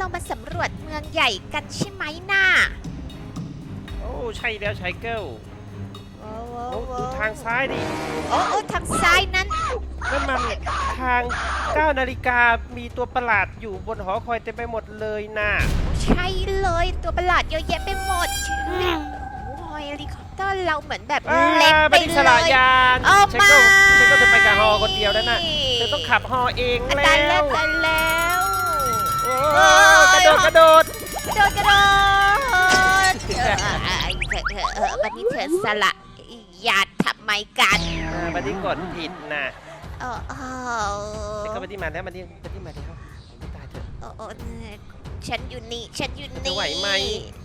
เรามาสำรวจเมืองใหญ่กันใช่ไหมน่าโอ้ใช่แล้วชายเกิลโอ้โอ้ดูทางซ้ายดิโอ้โอ้ทางซ้ายนั้นนั่นมันทาง9นาฬิกามีตัวประหลาดอยู่บนหอคอยเต็มไปหมดเลยน่ะใช่เลยตัวประหลาดเยอะแยะไปหมดโอ้ยเฮลิคอปเตอร์เราเหมือนแบบอ่าเล็กไปบันทึกสเลลายยยานโอ้ชายเกิลไม่ชายเกิลจะไปกับฮอคนเดียวแล้วน่ะเธอต้องขับฮอเองแล้ตายแล้ววตายแล้ว โอ้โอ้ยกระโดดกระโดด กระโดดกระโดดเออเออเธอเธอเออวันนี้เธอสละยาทำไมกันอ่าบันทึกกดผิดนะเออเอชายอเกิลบันทึกมาแล้วบันทึกบันทึกมาแล้วตายเถอะเออเออฉันอยู่นี่ ฉันอยู่จะนี่ไหวไหม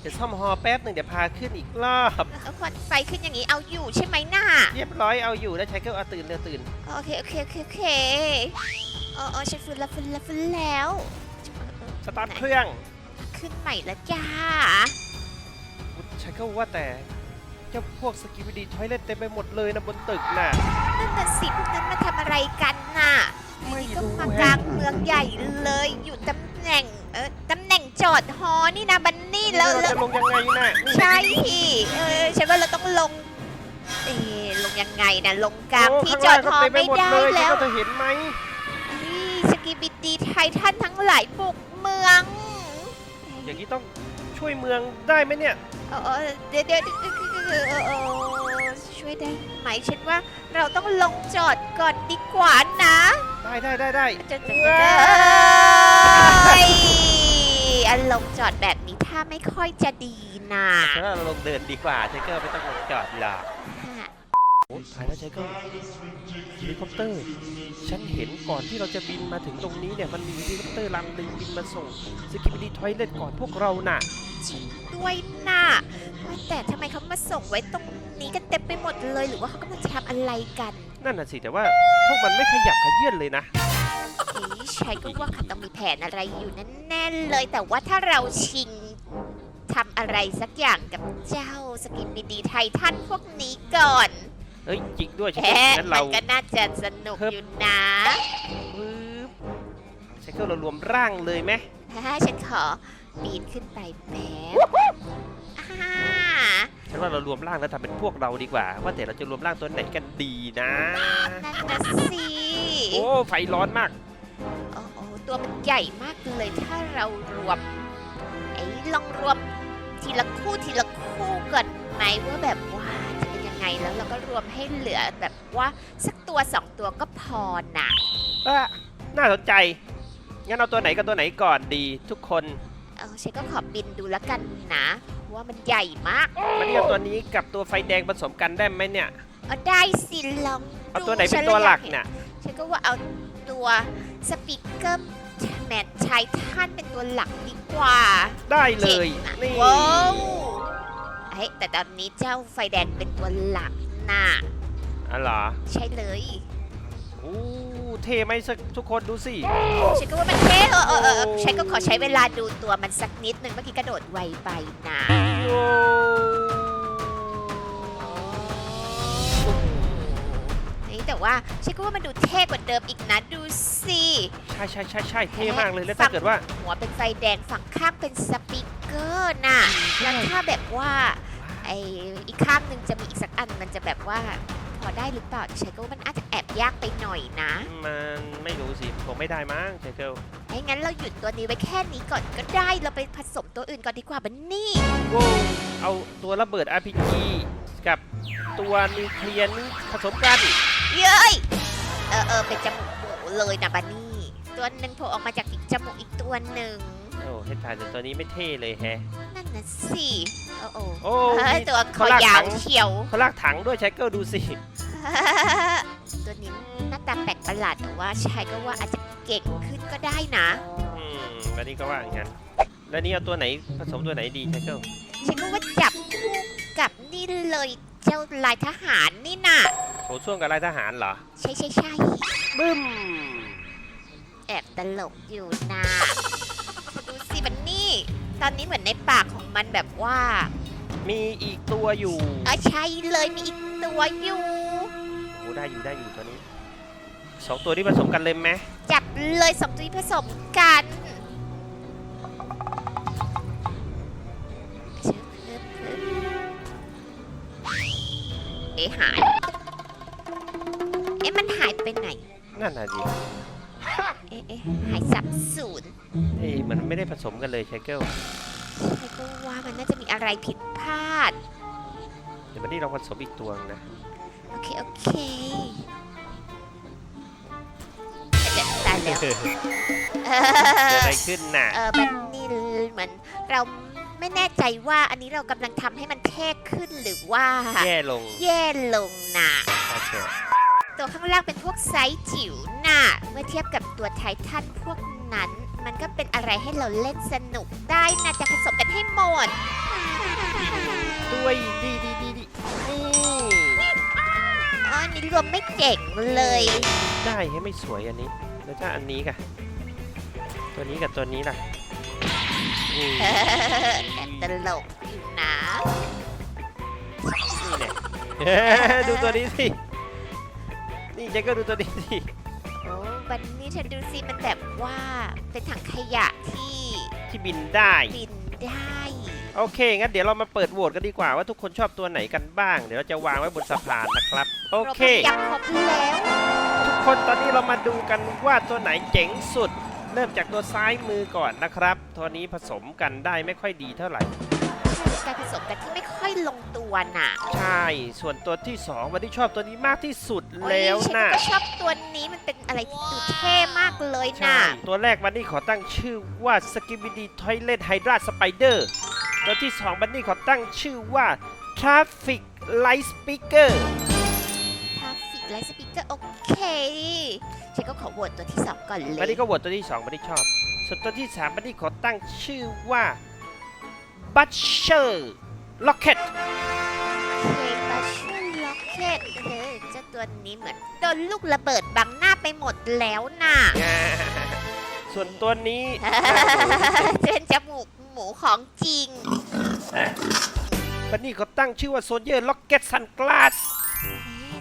เดี๋ยวซ่อมฮอแป๊บหนึ่งเดี๋ยวพาขึ้นอีกรอบแล้วควันไฟขึ้นอย่างนี้เอาอยู่ใช่ไหมน่า เรียบร้อยเอาอยู่แล้วชายเกิลเอาตื่นเร็วตื่นโอเค โอเค โอเค โอเคเออเออฉันฟื้นแล้วฟื้นแล้วฟื้นแล้ว สตาร์ทเครื่องขึ้นใหม่แล้วจ้าชายเกิลว่าแต่เจ้าพวกสกิวิดีทอยเล็ตเต็มไปหมดเลยนะบนตึกน่ะนั่นน่ะสิพวกนั้นมาทำอะไรกันน่ะไม่นี่ก็รู้มาแฮะกลางเมืองใหญ่เลยอยู่ตำแหน่งเออตำแหน่งจอดฮอนี่นะบันนี่แล้วเราแล้วจะลงยังไงน่ะนี่ใช่เออฉันว่าเราต้องลงเออลงยังไงนะลงกลางโที่จอดฮอข้างล่างก็เต็ไม่ปหดได้เลยแล้วเธอเห็นไหมนี่สกีบิดีไททันทั้งหลายบุก เมือง อย่างนี้ต้องช่วยเมืองได้ไหมเนี่ย เออเออเดี๋ยวเดี๋ยวเดี๋ยวเออเออเออช่วยได้ไหมฉันว่าเราต้องลงจอดก่อนดีกว่านะได้ได้ได้ได้ จะจะจะเอ้ยอารมณ์จอดแบบนี้ถ้าไม่ค่อยจะดีนะ ฉันว่าเราลงเดินดีกว่าเชคเกอร์ไม่ต้องลงจอดหรอก โอ้ตายแล้วเชคเกอร์เฮลิคอปเตอร์ ฉันเห็นก่อนที่เราจะบินมาถึงตรงนี้เนี่ย มันมีเฮลิคอปเตอร์ลำหนึ่งบินมาส่งสกิปดีทอยเล็ตก่อนพวกเราน่ะด้วยนะว่าแต่ทำไมเขามาส่งไว้ตรงนี้กันเต็มไปหมดเลย หรือว่าเขากำลังจะทำอะไรกัน นั่นน่ะสิ แต่ว่าพวกมันไม่ขยับขยื่นเลยนะเฮ้ยชัยก็ว่าเขาต้องมีแผนอะไรอยู่แน่ๆเลย แต่ว่าถ้าเราชิงทำอะไรสักอย่างกับเจ้าสกินดีไททันพวกนี้ก่อน เฮ้ยจริงด้วยแหใช่มงั้นมัเรานก็น่าจะสนุกครับอยู่นะปึ๊บเชคเกอร์เรารวมร่างเลยไหมถ้าฉันขอปีนขึ้นไปแป๊บอ่าฉันว่าเรารวมร่างแล้วทำเป็นพวกเราดีกว่า ว่าแต่เราจะรวมร่างตัวไหนกันดีนะ นั่นนะสิโอ้ไฟร้อนมาก โอ้โหตัวมันใหญ่มากเลยถ้าเรารวมไอ้ลองรวมทีละคู่ทีละคู่ก่อนไหมว่าแบบว่า แล้วเราก็รวมให้เหลือแบบว่าสักตัวสองตัวก็พอนะอะน่าสนใจ งั้นเอาตัวไหนกับตัวไหนก่อนดีทุกคน เออฉันก็ขอบินดูแล้วกันนะว่ามันใหญ่มากมันนี่เอาตัวนี้กับตัวไฟแดงผสมกันได้ไหมเนี่ย เอาได้สิลองเอาดูตัวไหนเป็นฉัตัวหลักอยาน่ะเห็นฉันก็ว่าเอาตัวสปีกเกอร์แมทชายท่านเป็นตัวหลักดีกว่าได้เลย จ๋งอะนี่ ว้าวเฮ้ยแต่ตอนนี้เจ้าไฟแดงเป็นตัวหลักน่ะอ๋อเหรอใช่เลยอู้เท่ไหมสักทุกคนดูสิ ฉันก็ว่ามันเท่เออเออเออโอ้ ฉันก็ขอใช้เวลาดูตัวมันสักนิดหนึ่งเมื่อกี้กระโดดไวไปนะโอ้นี่แต่ว่าฉันก็ว่ามันดูเท่กว่าเดิมอีกนะดูสิใช่ใช่ใช่ใช่เท่มากเลยแล้วถ้าเกิดว่าหัวเป็นไฟแดงฝั่งข้างเป็นสปีกเกอร์น่ะแล้วถ้าแบบว่า ไออีกข้างหนึ่งจะมีอีกสักอันมันจะแบบว่าพอได้หรือเปล่าฉันก็ว่ามันอาจจะแอบยากไปหน่อยนะมันไม่รู้สิคงไม่ได้มั้งเชคเกิลไม่งั้นเราหยุดตัวนี้ไว้แค่นี้ก่อนก็ได้เราไปผสมตัวอื่นก่อนดีกว่าบันนี่โว้เอาตัวระเบิด RPG กับตัวนิวเคลียร์นี่ผสมกันเย้ยเออเออเป็นจมูกหมูเลยนะบันนี่ตัวหนึ่งโผล่ออกมาจากอีกจมูกอีกตัวหนึ่งโอ้เฮดทายแต่ตัวนี้ไม่เท่เลยแฮะ นั่นน่ะสิโอ้โอ้โอ้เฮ้ยนี่ตัวคเขาอลากยาถัวงเฉียว เขาลากถังด้วยเชคเกิลดูสิ ตัวนี้หน้าตาแปลกประหลาดแต่ว่าชายก็ว่าอาจจะเก่งขึ้นก็ได้นะ อืมแล้วนี่ก็ว่าอย่างนั้น แล้วนี่เอาตัวไหนผสมตัวไหนดีเชคเกิลฉันก็ว่าจับคู่กับนี่เลยเจ้าลายทหารนี่น่ะ โถส้วมกับลายทหารเหรอ ใช่ใช่ใช่บึ้ม แอบตลกอยู่นะดูสิบันนี่ ตอนนี้เหมือนในปากของมันแบบว่า มีอีกตัวอยู่เออใช่เลยมีอีกตัวอยู่โอ้ได้อยู่ได้อยู่ตัวนี้สองตัวที่ผสมกันเลยไหมจับเลยสองตัวที่ผสมกันเอ๊หาย เอ๊ะมันหายไปไหน นั่นน่ะดิ เอ๊ะเอ๊ะหายสับสูญเอ้ยมันไม่ได้ผสมกันเลยไชเกิลใช่ก็ว่ามันน่าจะมีอะไรผิดพลาด เดี๋ยววันนี้เราผสมอีกตัวนะ โอเค โอเคเดี๋ยวตายแล้วเอเกิดอะไรอขึ้นน่ะ เออบันนี่เหมือนเราไม่แน่ใจว่าอันนี้เรากำลังทำให้มันเท่ขึ้นหรือว่า แย่ลง แย่ลงน่ะ โอเค ตัวข้างล่างเป็นพวกไซส์จิ๋วน่ะ เมื่อเทียบกับตัวไททันพวกนั้น มันก็เป็นอะไรให้เราเล่นสนุกได้น่าจะผสมกันให้หมด ด้วยดีดีดีดีนี่อ๋อนี่รวมไม่เจ๋งเลย ได้ให้ไม่สวยอันนี้ แล้วถ้าอันนี้กะตัวนี้กับตัวนี้ล่ะแออแต่ตลกอยู่นะ นี่แหละเอ้ยดูตัวนี้สิ นี่เจ๊ก็ดูตัวนี้สิโอ้บันนี่ฉันดูสิมันแบบว่าเป็นถังขยะที่ที่บินได้ บินได้ โอเค งั้นเดี๋ยวเรามาเปิดโหวตกันดีกว่าว่าทุกคนชอบตัวไหนกันบ้าง เดี๋ยวเราจะวางไว้บนสะพานนะครับ โอเครวมกันยักครบแล้วทุกคนตอนนี้เรามาดูกันว่าตัวไหนเจ๋งสุด เริ่มจากตัวซ้ายมือก่อนนะครับ ตัวนี้ผสมกันได้ไม่ค่อยดีเท่าไหร่เป็น การผสมกันที่ไม่ค่อยลงตัวน่ะใช่ ส่วนตัวที่สองวันที่ชอบตัวนี้มากที่สุดโอ้ยแล้วฉันนะก็ชอบตัวนี้มันเป็นอะไรที่ดูเท่มากเลยน่ะใช่ตัวแรกวันนี้ขอตั้งชื่อว่า s k i b i d y Toilet Hydra Spider ตัวที่สองวันนี้ขอตั้งชื่อว่า Traffic Light Speaker ทราฟิกไลท์สปีกเกอร์โอเค ฉันก็ขอโหวตตัวที่สองก่อนเลยวันนี้ก็โหวตตัวที่สองวันนี้ชอบ ส่วนตัวที่สามวันนี้ขอตั้งชื่อว่า Butcher Rocket โอเคบัชเชอร์ล็อกเก็ตเออเจ้าตัวนี้เหมือนโดนลูกระเบิดบังหน้าไปหมดแล้วน่ะส่วนตัวนี้เป็นจมูกหมูของจริงวันนี้ขอตั้งชื่อว่า Soldier Rocket Sunglass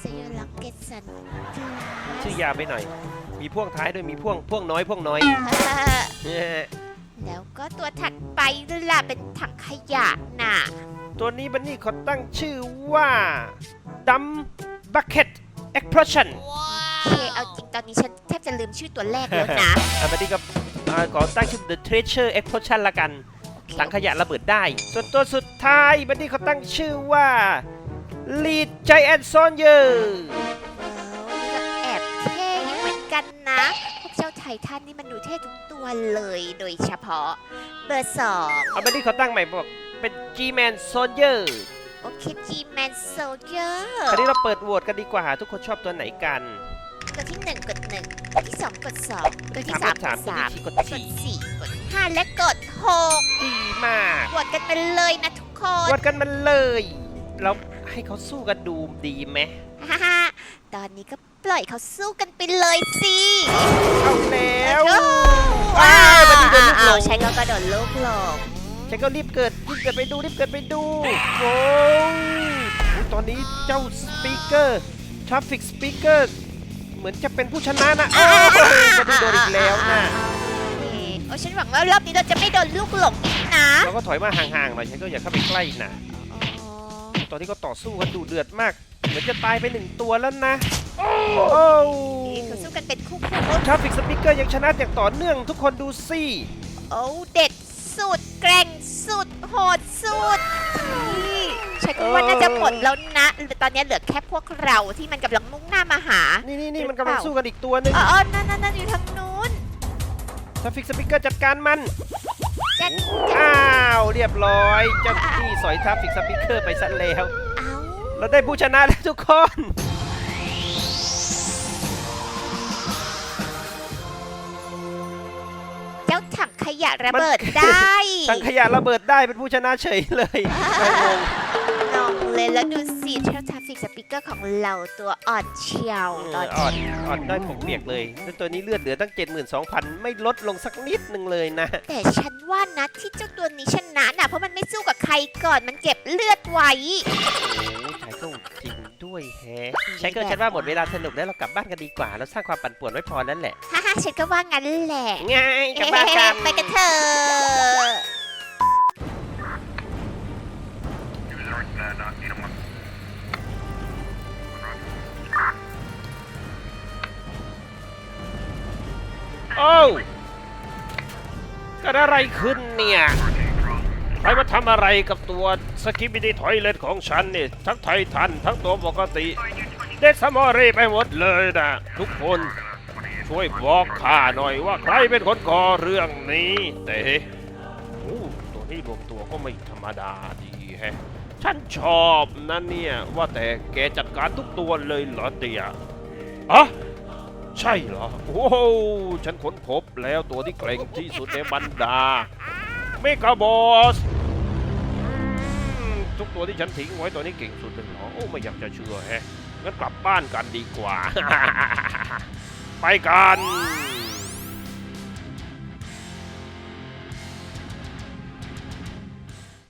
เซโยล็อกเก็ตสันชื่อยาวไปหน่อย มีพ่วงท้ายด้วยมีพ่วงพ่วงน้อยพ่วงน้อย แล้วก็ตัวถัดไปด้วยล่ะเป็นถังขยะน่ะ ตัวนี้บันนี่ขอตั้งชื่อว่า Dumb Bucket Explosion โอเค เอาจริงตอนนี้ฉันแทบจะลืมชื่อตัวแรกแล้วนะ อะบันนี่ก็อ่าขอตั้งชื่อ The Treasure Explosion ละกันถังขยะระเบิดได้ ส่วนตัวสุดท้ายบันนี่เขาตั้งชื่อว่า Lead Giant Soldier ว้าวนี่ก็แอบเท่อยู่เหมือนกันนะ พวกเจ้าไททันนี่มันดูเท่ทุก ตัวเลยโดยเฉพาะ เบอร์สองเอาบันนี่เขาตั้งใหม่บอกเป็น G-Man Soldier โอเคจีแมนโซเยอร์คราวนี้เราเปิดโหวตกันดีกว่าทุกคนชอบตัวไหนกัน ตัวที่หนึ่งกดหนึ่งตัวที่สองกดสองตัวที่สามกดสามกดกดสี่ สี่กดห้าและกดหกดีมากโหวตกันไปเลยนะทุกคนวัดกันมันเลย เราให้เขาสู้กันดูดีไหม ฮ่าฮ่าตอนนี้ก็ปล่อยเขาสู้กันไปเลยสิ อ้าวใช้ก็กระโดดลูกหลงฉันก็รีบเกิดรีบเกิดไปดูรีบเกิดไปดูโอ้ยตอนนี้เจ้าสปีกเกอร์ทราฟิกสปีกเกอร์เหมือนจะเป็นผู้ชนะนะโอ้ยมาดูโดนอีกแล้วนะโอ้ฉันหวังว่ารอบนี้เราจะไม่โดนลูกหลงอีกนะเราก็ถอยมาห่างๆหน่อยฉันก็อย่าเข้าไปใกล้นะตอนนี้ก็ต่อสู้กันดูเดือดมากเหมือนจะตายไปหนึ่งตัวแล้วนะโอ้นี่เขาสู้กันเป็นคู่คู่ทราฟิกสปีกเกอร์ยังชนะอย่างต่อเนื่องทุกคนดูสิ โอ้เด็ดสุดแกร่งสุดโหดสุดนี่ฉันคิดว่าน่าจะหมดแล้วนะตอนนี้เหลือแค่พวกเราที่มันกำลังมุ่งหน้ามาหา นี่นี่นี่มันกำลังสู้กันอีกตัวหนึ่งอ๋อนั่นนั่นนั่นอยู่ทางนู้นทราฟิกสปีกเกอร์จัดการมัน จัดอ้าวเรียบร้อยเจ้าที่สอยทราฟิกสปีกเกอร์ไปซะแล้ว เอาเราได้ผู้ชนะแล้วทุกคน เจ้าถังข ยะระเบิดได้ทั้งขยะระเบิดได้เป็นผู้ชนะเฉยเลยไม่งงลองเลยแล้วดูสิเจ้าทราฟิกสปีกเกอร์ของเราตัวอ่อนเชียวตอนอ่อนนี้อ่อนได้ผมเปียกเลยแล้วตัวนี้เลือดเหลือตั้ง 72,000 ไม่ลดลงสักนิดหนึ่งเลยนะ แต่ฉันว่านะที่เจ้าตัวนี้ชนะน่ะเพราะมันไม่สู้กับใครก่อนมันเก็บเลือดไว้โอ้ใช้ก็ จริงด้วยแฮใช้เกิร์ฉันว่าหมดเวลาสนุกแล้วเรากลับบ้านกันดีกว่า เราสร้างความปั่นป่วนไว้พอแล้วแหละฮ่าฮ่าฉันก็ว่างั้นแหละง่ายกลับบ้านกันไปกันเถอะโอ้เกิดอะไรขึ้นเนี่ย ใครมาทำอะไรกับตัวสกิป i ดี้ถอยเลตของฉันเนี่ยทั้งไททันทั้งตัวปกติ เด็กสมอรีไปหมดเลยนะทุกคนช่วยบอกข้าหน่อยว่าใครเป็นคนก่อเรื่องนี้แต่โอ้ตัวนี้รวมตัวก็ไม่ธรรมดาดีแฮะฉันชอบนะเนี่ยว่าแต่แกจัดการทุกตัวเลยเหรอเตียอะใช่เหรอ โอ้ฉันค้นพบแล้วตัวที่เกรงที่สุดในบรรดา เมกาบอสทุกตัวที่ฉันทิ้งไว้ตัวนี้เก่งสุดเลยเหรอโอ้ไม่อยากจะเชื่อแฮะงั้นกลับบ้านกันดีกว่า ไปกัน